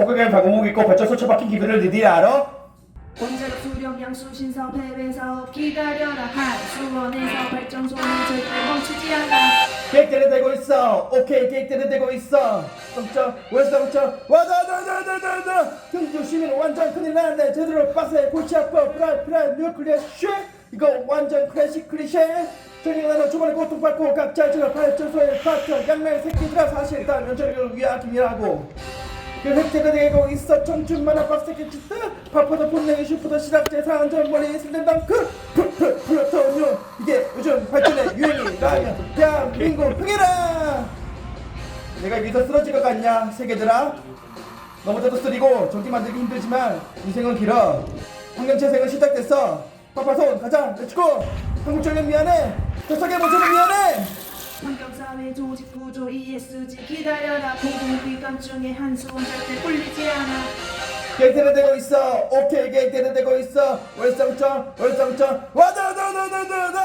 촉각의 방어목 있고 발전소 처박힌 기구를 니들이 알아? 원자력 수력 양수 신사업 해외 사업 기다려라. 한수원에서 발전소는 절대 멈추지 않아. 계획대로 되고 있어. 오케이 계획대로 되고 있어. 점점 월성점 와다다다다다다 경주 시민 완전 큰일 났네. 제대로 빡세 골치 아파 프라이 프라이 뉴클리어 쉐. 이거 완전 클래식 클리셰. 정리나는 주말에 고통받고 각자 지금 발전소의 파트 양말 새끼들아 사실 다 면적을 위하김이라고 계획대로 되고 있어 청춘만화 빡세게 짓다 파파도 본능이 슈퍼도 시락제 사안전 머리 슬램덩크 푸푸 플루토늄 이게 요즘 발전의 유행이라면 대한민국 흥해라! 내가 여기서 쓰러질 것 같냐 세계들아? 너무나도 쓰리고 전기 만들기 힘들지만 인생은 길어. 환경재생은 시작됐어. 파파손 가자 렛츠고! 한국전력 미안해. 대사계 모처럼 미안해 환경사회 조직 구조 ESG 기다려라. 공공기관 중에 한수원 절대 꿀리지 않아. 계획대로 되고 있어. 오케이 계획대로 되고 있어. 월성점 월성점 와다다다다다다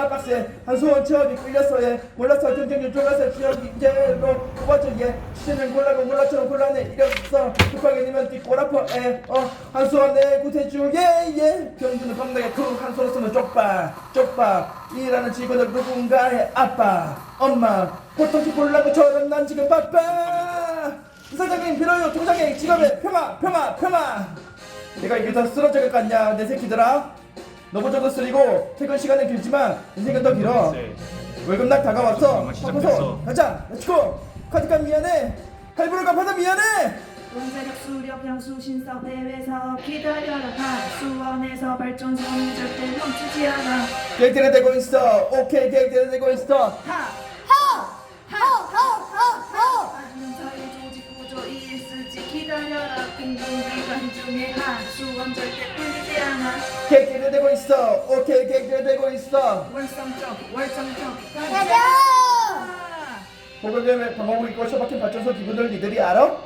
준비는 전화 빡세 한수원 취업이 끌렸어 얘 몰랐어 경쟁률 졸라서 취업 뽑아줘 얘 시즌을 골라고 몰라처럼 곤란해 이랬어. 급하게 되면 뒷골아퍼 에 어 한수원 내 구세주 예예. 경주는 겁나게 크 한수원으로서는 쪽파 쪽파. 일하는 직원들 누군가의 아빠 엄마. 보통씩 볼라고처럼 난 지금 바빠. 이사장님 빌어요 통장에. 직업에 평화 평화 평화. 내가 이게 더 쓰러질 것 같냐 내 새끼들아 너보다도 쓰리고 퇴근 시간은 길지만 인생은 더 길어. 월급 날 다가왔어. 바꿔서 가자. 렛츠고 카드값 미안해. 할부로 갚아서 미안해. 원자력 수력 신사업 해외 사업 기다려라. 한수원에서 발전소는 절대 멈추지 않아. 계획대로 되고 있어. 오케이 계획대로 되고 있어. 하! 호호호호호 환경사회 조직 구조 ESG 기다려라. 공공기관 중에 한수원 절대 꿀리지 계획대로 되고 있어? 오케이 계획대로 되고 있어? 월성적 월성적. 가자! 고객의 방어구 있고 처박힌 발전소 기구들 니들이 알아?